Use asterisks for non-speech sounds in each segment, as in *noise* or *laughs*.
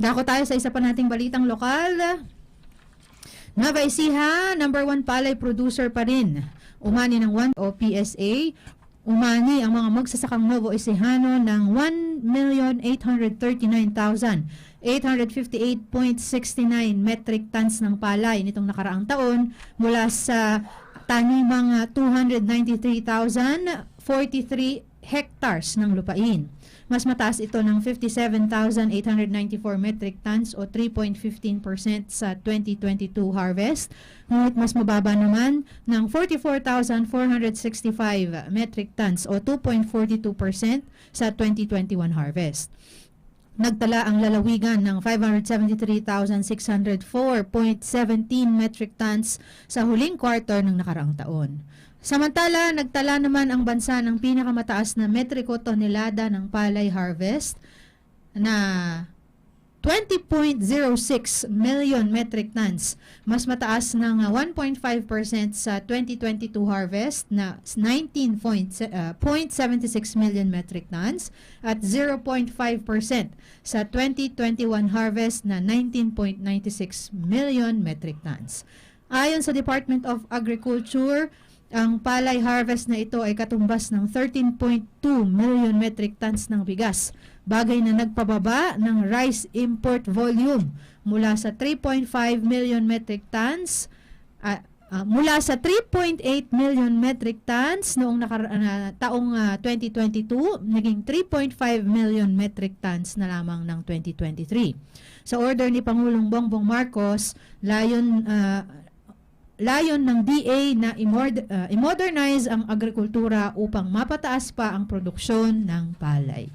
Dako tayo sa isa pa nating balitang lokal. Nueva Ecija, number one palay producer pa rin. Umani ng 1 o PSA. Umani ang mga magsasakang Nuevo Ecijano ng 1,839,858.69 metric tons ng palay nitong nakaraang taon mula sa tanimang ah, 293,043 hectares ng lupain. Mas mataas ito ng 57,894 metric tons o 3.15% sa 2022 harvest. Ngunit mas mababa naman ng 44,465 metric tons o 2.42% sa 2021 harvest. Nagtala ang lalawigan ng 573,604.17 metric tons sa huling quarter ng nakaraang taon. Samantala, nagtala naman ang bansa ng pinakamataas na metriko tonelada ng palay harvest na 20.06 million metric tons. Mas mataas ng uh, 1.5% sa 2022 harvest na 19.76 million metric tons at 0.5% sa 2021 harvest na 19.96 million metric tons. Ayon sa Department of Agriculture, ang palay harvest na ito ay katumbas ng 13.2 million metric tons ng bigas, bagay na nagpababa ng rice import volume mula sa 3.5 million metric tons ah, ah, mula sa 3.8 million metric tons noong nakara- na- taong ah, 2022 naging 3.5 million metric tons na lamang ng 2023. Sa order ni Pangulong Bongbong Marcos, layon ah, layon ng DA na imod- uh, i-modernize ang agrikultura upang mapataas pa ang produksyon ng palay.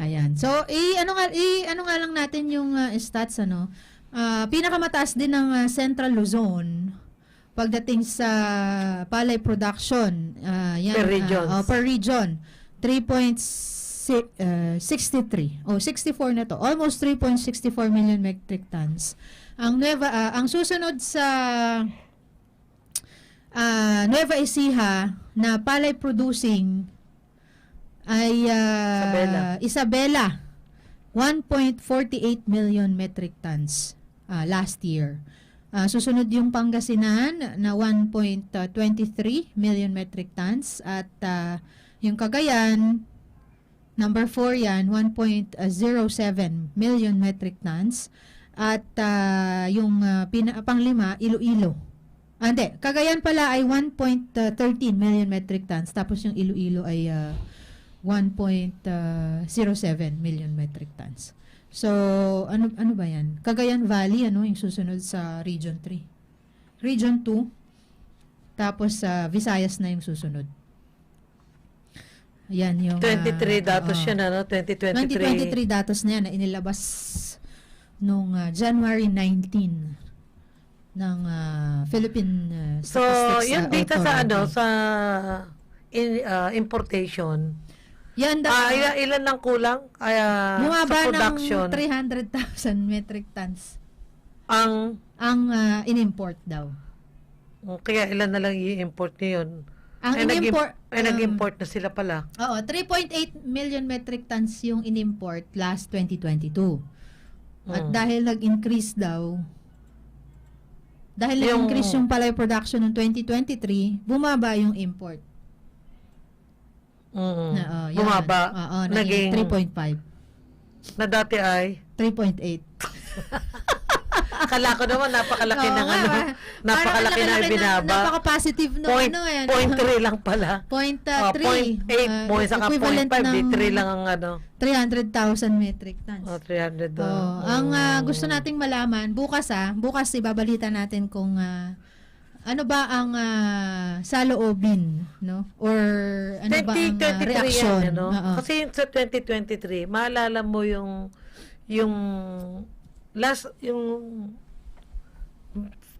Ayan. So, i ano nga i ano nga lang natin yung uh, stats ano. Ah, pinakamataas din ng uh, Central Luzon pagdating sa palay production. Ah, yan, Per ah, regions. oh, per region. 3.63. Oh, 64 na to. Almost 3.64 million metric tons. Ang Nueva ah, ang susunod sa ah, Nueva Ecija na palay producing ay ah, Isabela. Isabela 1.48 million metric tons ah, last year. Ah, susunod yung Pangasinan na 1.23 million metric tons at ah, yung Cagayan number 4 yan 1.07 million metric tons at ah, yung ah, pina, panglima Iloilo. Ah, hindi, Cagayan pala ay 1.13 million metric tons tapos yung Iloilo ay ah, 1.07 million metric tons. So, ano ano ba 'yan? Cagayan Valley ano yung susunod sa Region 3. Region 2 tapos sa Visayas na yung susunod. Yan yung ah, 23 datos oo. yan, ano? 2023. 2023 datos na yan na inilabas nung ah, January 19 ng ah, Philippine So, Statistics yung ah, data sa ano, sa in, ah, importation, Yan daw. ah, ilan, ilan lang kulang Ay, bumaba sa production? ng 300,000 metric tons ang, ang ah, in-import daw. kaya ilan na lang i-import niyo yun? Ang Ay, nag-im- in-import Ay, um, nag-import na sila pala. Oo, 3.8 million metric tons yung in-import last 2022. At Mm. dahil nag-increase daw, dahil Yung- nag-increase yung palay production ng 2023, bumaba yung import. Mm. Na, oh, yan. Bumaba. Oo, naging, naging 3.5. na dati ay, 3.8. *laughs* akala ko naman napakalaki Oo ng nga, ano, ah. napakalaki Parang na laki-laki ibinaba. Napaka-positive no, Point, ano yan. point 3 lang pala. Point Oh, 3. point 8, point saka point 5, di 3 lang ang ano. 300,000 metric tons. Oh, 300 doon. Oh, ang ah, gusto nating malaman bukas ah, bukas ibabalita natin kung ah, ano ba ang ah, saloobin, no? Or ano ba ang ah, 2023 reaksyon? yan, ano? Oo. Kasi yung sa 2023, maalala mo yung yung last yung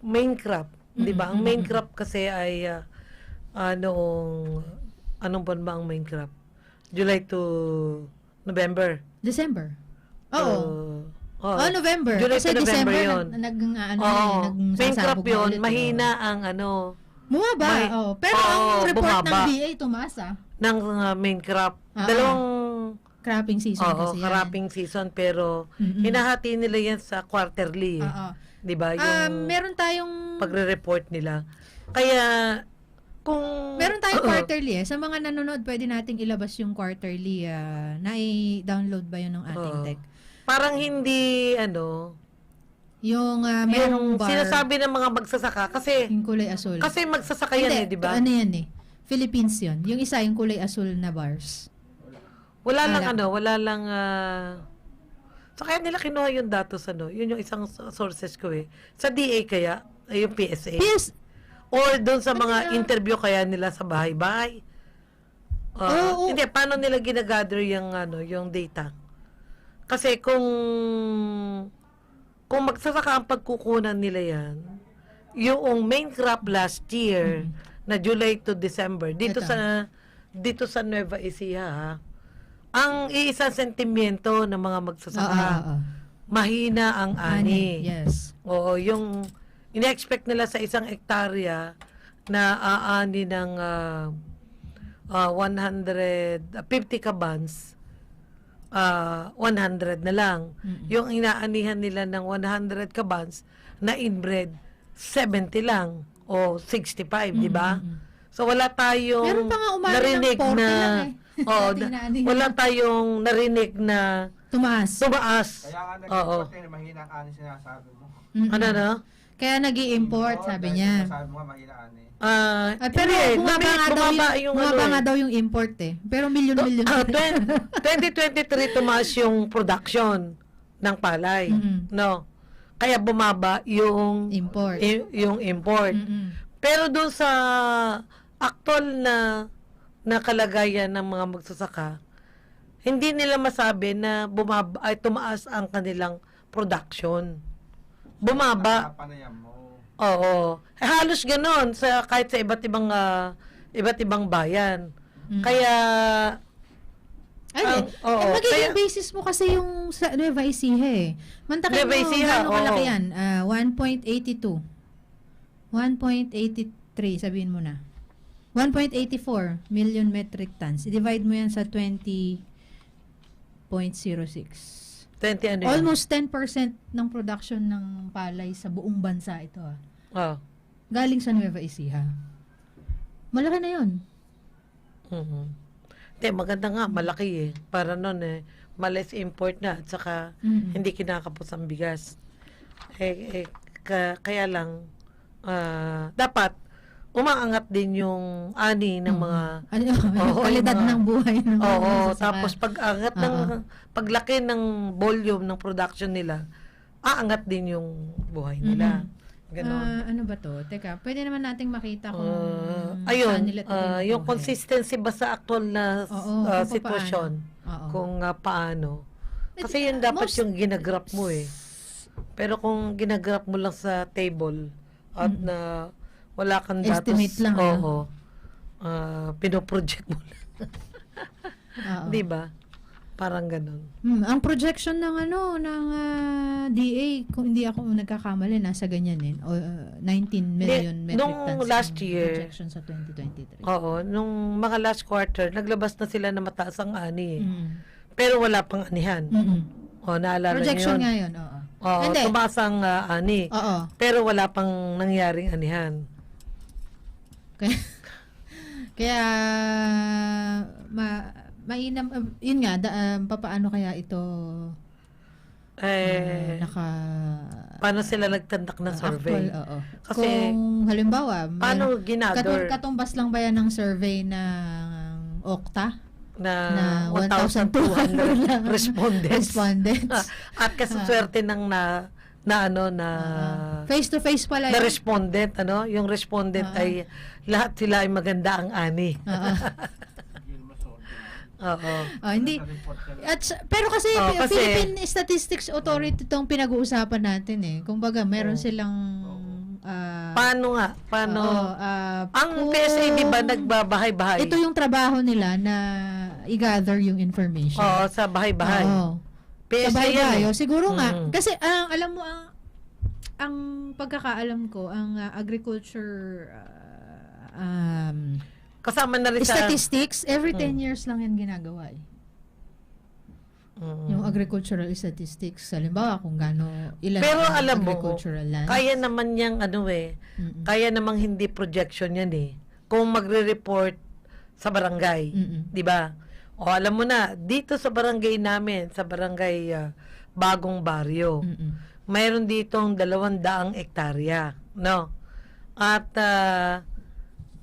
main crop, 'di ba? Ang main crop kasi ay uh, anong anong buwan ba ang main crop? July to November. December. Oo. Uh, oh, oh, November. July Kasi to November December yun. nag, nag ano Oo. eh, nag main crop yun, mahina ang ano Bumaba. May- oh. Pero Oo, ang report ng bumaba. BA tumaas ah. ng uh, main crop. Ah. Dalawang cropping season Oo, kasi yan. cropping season pero Mm-mm. hinahati nila yan sa quarterly. Oo. 'Di ba? Yung Ah, meron tayong pagre-report nila. Kaya kung meron tayong quarterly eh. Sa mga nanonood, pwede nating ilabas yung quarterly. ah nai-download ba yun ng ating Oo. tech? parang hindi ano, Yung uh, yung merong bar, sinasabi ng mga magsasaka kasi yung kulay asul. kasi magsasaka yan eh, 'di ba? Ano yan eh? Philippines yun. Yung isa, yung kulay asul na bars. Wala lang Wala. ano, wala lang ah So kaya nila kinuha yung datos ano, yun yung isang sources ko eh. Sa DA kaya, ay yung PSA. Yes, Or doon sa mga Kaya- interview kaya nila sa bahay-bahay. Ah, Oo. Hindi, paano nila ginagather yung, ano, yung data? Kasi kung kung magsasaka ang pagkukunan nila yan, yung main crop last year, na July to December, dito Ito. sa dito sa Nueva Ecija, ha, ang iisang sentimiento ng mga magsasaka, oo, oo. mahina ang ani. Yes. Oo, yung ina-expect nila sa isang ektarya na aani ng ah, ah, 100, ah, 50 kabans, ah 100 na lang. Mm-mm. Yung inaanihan nila ng 100 kabans na inbred, 70 lang o 65, di ba? So wala tayong Meron pa nga umani ng narinig 40 na lang eh. *laughs* Oo, inaanihan. wala tayong narinig na Tumaas. tumaas. Kaya nga Oo. nag-import eh, mahina ang ani sinasabi mo. Mm-mm. Ano na? Kaya nag import Oo, sabi dahil niya. Sinasabi mo nga mahina ani. Ah, Ah, pero hindi, bumaba nabi- nga daw bumaba yung, yung bumaba ano nga eh. daw yung import eh. Pero milyon-milyon. Ah, *laughs* 20 2023 tumaas yung production ng palay. Mm-mm. No. Kaya bumaba yung import. i- yung import. Mm-mm. Pero doon sa actual na na kalagayan ng mga magsasaka, hindi nila masabi na bumaba ay tumaas ang kanilang production. Bumaba. Mo. Oo. Eh, halos ganon sa kahit sa iba't ibang ah, iba't ibang bayan. Mm. Kaya Ay, Ang- eh, oo, eh, magiging kaya- basis mo kasi yung sa Nueva Ecija eh. Mantakin Nueva mo, Ecija, gano'ng kalaki yan? Ah, 1.82. 1.83, sabihin mo na. 1.84 million metric tons. I-divide mo yan sa 20.06. 20 ano? Almost 10% ng production ng palay sa buong bansa ito ah. Oh. Galing sa Nueva Ecija. Malaki na yun. Mhm. Hindi, maganda nga, malaki eh. Para nun eh, malis import na at saka Mm. hindi kinakapos ang bigas. Eh, eh ka- kaya lang, ah, dapat umaangat din yung ani ng mga Ano, yung Oo, kalidad mga- ng buhay ng Oo, magsasaka. tapos pag-angat ng Oo. paglaki ng volume ng production nila, aangat din yung buhay nila. Ganon. Ah, ano ba to? Teka, pwede naman nating makita kung saan ayun, nila kinukuha yung eh. consistency ba sa actual na Oo, kung sitwasyon? Kung ah, paano. Kasi yun dapat most- yung ginagraph mo eh. Pero kung ginagraph mo lang sa table at na wala kang datos, Estimate lang, ano? oo, ah, pinoproject mo lang. *laughs* Oo. Di ba? Parang ganun. Hmm, ang projection ng ano ng ah, DA kung hindi ako nagkakamali nasa ganyan din o ah, 19 million metric nung tons last year- projection sa 2023. Oo, nung mga last quarter, naglabas na sila na mataas ang ani eh. Mm. Pero wala pang anihan. Mm-mm. O, naalala niyo Projection nga yun, oo. Hindi. tumaas ang ah, ani. Oo. Pero wala pang nangyaring anihan. Kaya, *laughs* kaya ma, mainam, uh, yun nga, da, um, papaano kaya ito Eh, uh, naka paano sila nagtandak ng uh, survey? actual, oo. Kasi, Kung halimbawa, may- paano katum- ginather katumbas lang ba yan ng survey ng Okta? na, na 1,200 lang respondents? *laughs* respondents. At kasaswerte ng na, na ano, na, face to face pala na yun. respondent, ano? Yung respondent Ah. ay, lahat sila ay maganda ang ani. *laughs* Oo. Yun mo sorry. Oo. Oh, hindi report nila. at sa- pero kasi, Oh, kasi- Philippine Statistics Authority itong pinag-uusapan natin eh. Kumbaga, meron silang ah, Paano nga? Paano? oo, ah, ang kung- PSA, di ba, nagbabahay-bahay? Ito yung trabaho nila na i-gather yung information. Oo, sa bahay-bahay. Oo. PSA Sabay yan tayo. eh. Siguro nga, Mm. kasi ang alam mo ang ang pagkakaalam ko, ang ah, agriculture ah, um, Kasama na rin sa... statistics, every 10 Mm. years lang yan ginagawa eh. Mm. Yung agricultural statistics, halimbawa kung gaano ilan Pero ang alam mo, agricultural land. Kaya naman yang ano eh, Mm-mm. kaya namang hindi projection yan eh. Kung magre-report sa barangay, Mm-mm. 'di ba? O alam mo na, dito sa barangay namin, sa barangay ah, Bagong Baryo, Mm-mm. mayroon ditong dalawang daang ektarya, no? At ah,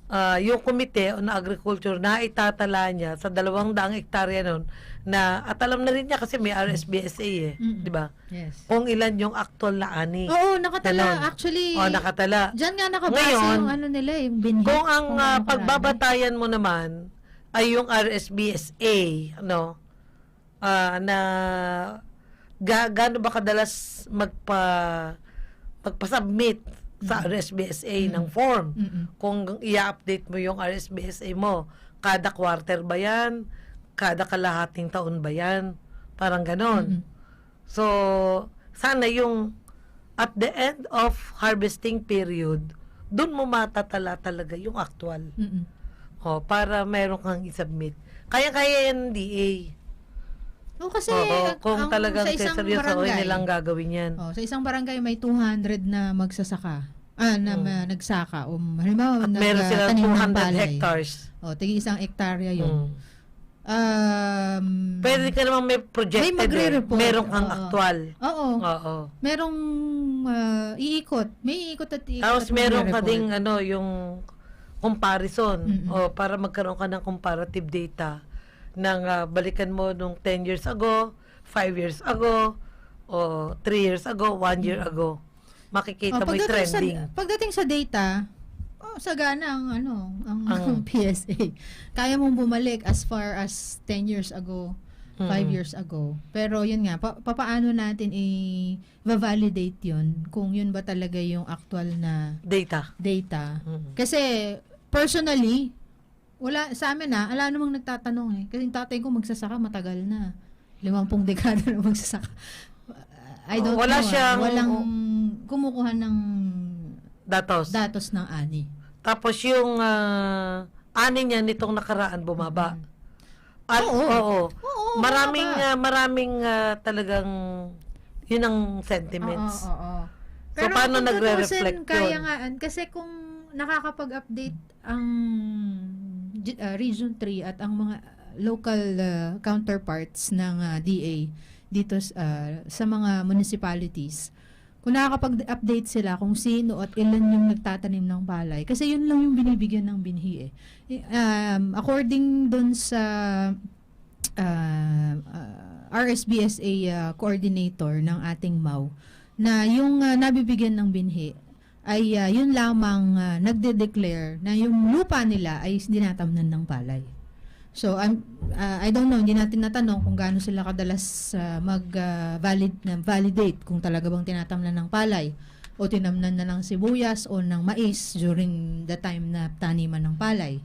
ah, yung komite on agriculture na itatala niya sa dalawang daang ektarya nun na at alam na rin niya kasi may RSBSA eh, Mm-mm. 'di ba? Yes. Kung ilan yung actual na ani. Oo, nakatala. Ganon. Actually, O nakatala. Diyan nga nakabase Ngayon, yung ano nila, yung binhi. Kung ang kung karami. pagbabatayan mo naman ay yung RSBSA, ano, ah, na ga, gaano ba kadalas magpa magpa-submit sa RSBSA ng form? Mm-mm. Kung i-update mo yung RSBSA mo, kada quarter ba yan? Kada kalahating taon ba yan? Parang ganon. Mm-mm. So, sana yung at the end of harvesting period, doon mo matatala talaga yung actual. Mm-mm. O, para meron kang i-submit. Kaya-kaya yan ng DA. Oo, kasi Oo, kung ang- talagang sa isang seryoso barangay, nilang gagawin yan. oh, sa isang barangay may 200 na magsasaka. Ah, na Mm. ma- nagsaka. O, halimbawa, At meron silang nagtanim ng 200 palay. hectares. O, tigi isang ektarya yun. Mm. Um, Pwede ka naman may projected May magre-report. eh. Meron kang Oo. actual. Oo. Oo. Merong ah, iikot. May iikot at iikot. Tapos at meron ka magre-report. ding ano, yung comparison Mm-mm. o para magkaroon ka ng comparative data ng ah, balikan mo nung 10 years ago, 5 years ago, o 3 years ago, 1 year ago. Makikita Oh, mo yung trending. Sa, pagdating sa data, oh, sagana ang ano, ang, Ang- *laughs* PSA. Kaya mong bumalik as far as 10 years ago, 5 Mm. years ago. Pero yun nga, pa, papaano natin i-validate yun kung yun ba talaga yung actual na Data. data. Mm. Kasi personally, wala sa amin na, ala namang nagtatanong eh. Kasi yung tatay ko magsasaka matagal na. Limampung dekada na magsasaka. I don't Wala know. ah. siyang- Walang kumukuha ng Datos. datos ng ani. Tapos yung ah, ani niya nitong nakaraan bumaba. At, Oo. oo. Oo, maraming bumaba. ah, maraming ah, talagang yun ang sentiments. Oo, oo, oo. So, paano kung nagre-reflect tutuusin, Kaya yun? nga, kasi kung nakakapag-update ang uh, Region 3 at ang mga local uh, counterparts ng uh, DA dito uh, sa mga municipalities, kung nakakapag-update sila kung sino at ilan yung nagtatanim ng palay. Kasi yun lang yung binibigyan ng binhi. Eh, Um, according dun sa uh, uh, RSBSA uh, coordinator ng ating MAU, na yung uh, nabibigyan ng binhi ay uh, yun lamang uh, nagde-declare na yung lupa nila ay dinatamnan ng palay. So I'm uh, I don't know, hindi natin natanong kung gaano sila kadalas uh, mag uh, validate kung talaga bang tinatamnan ng palay o tinamnan na ng sibuyas o ng mais during the time na taniman ng palay.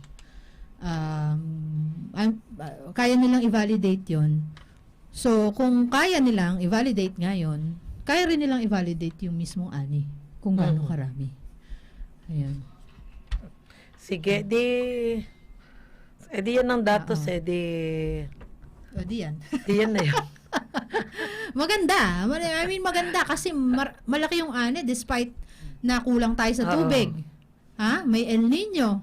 Um, I'm- uh, kaya nilang i-validate 'yon. So, kung kaya nilang i-validate ngayon, kaya rin nilang i-validate yung mismong ani kung gaano Mhm. karami. Ayan. Sige, di... Eh di yan ang datos Oo. eh, di... O, di yan. Di yan na yun. *laughs* maganda. Ma- I mean, maganda kasi mar- malaki yung ani despite na kulang tayo sa tubig. Ha? May El Nino.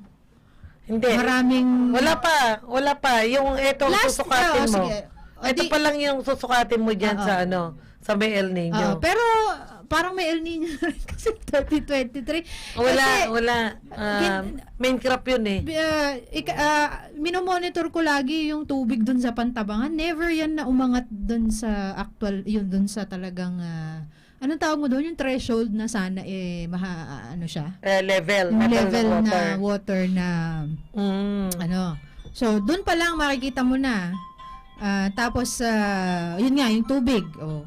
Hindi. Maraming... Wala pa, wala pa. Yung eto Last- susukatin oh, mo. sige. O, Ito di- pa lang yung susukatin mo dyan Oo. sa ano, sa may El Nino. pero parang may El Nino na rin kasi *laughs* 2023. wala, Kasi, wala. Ah, Gin- main crop yun eh. uh, ika, ah, minomonitor ko lagi yung tubig dun sa pantabangan. Never yan na umangat dun sa actual, yun dun sa talagang, ah, anong tawag mo doon? Yung threshold na sana eh, maha, ano siya? Eh, level. Yung level, water. na water na, Mm. ano. So, dun pa lang makikita mo na. Ah, tapos, ah, yun nga, yung tubig. Oh.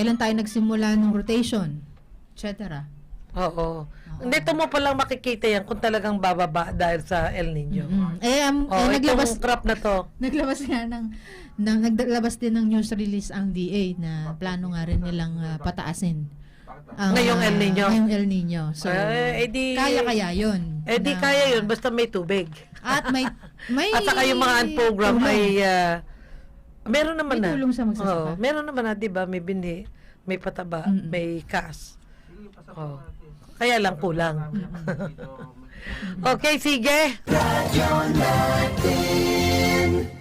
Kailan tayo nagsimula ng rotation? etc. Oo. Dito mo palang makikita yan kung talagang bababa dahil sa El Nino. Mm. Eh, um, Oh, eh, naglabas, crop na to. *laughs* naglabas nga ng, ng naglabas din ng news release ang DA na plano nga rin nilang ah, pataasin. ang, Ngayong El ah, Nino? ngayong El Nino. So, Eh, eh, di- kaya-kaya yun. Eh di Na- kaya yun, basta may tubig. At may, may *laughs* At saka yung mga program tulong. ay ah, Meron naman na. May tulong sa magsasaka. Oh, meron naman na, 'di ba? May bini, may pataba, Mm-mm. may kas. Oh. Kaya lang kulang. *laughs* okay, sige. Radio 19.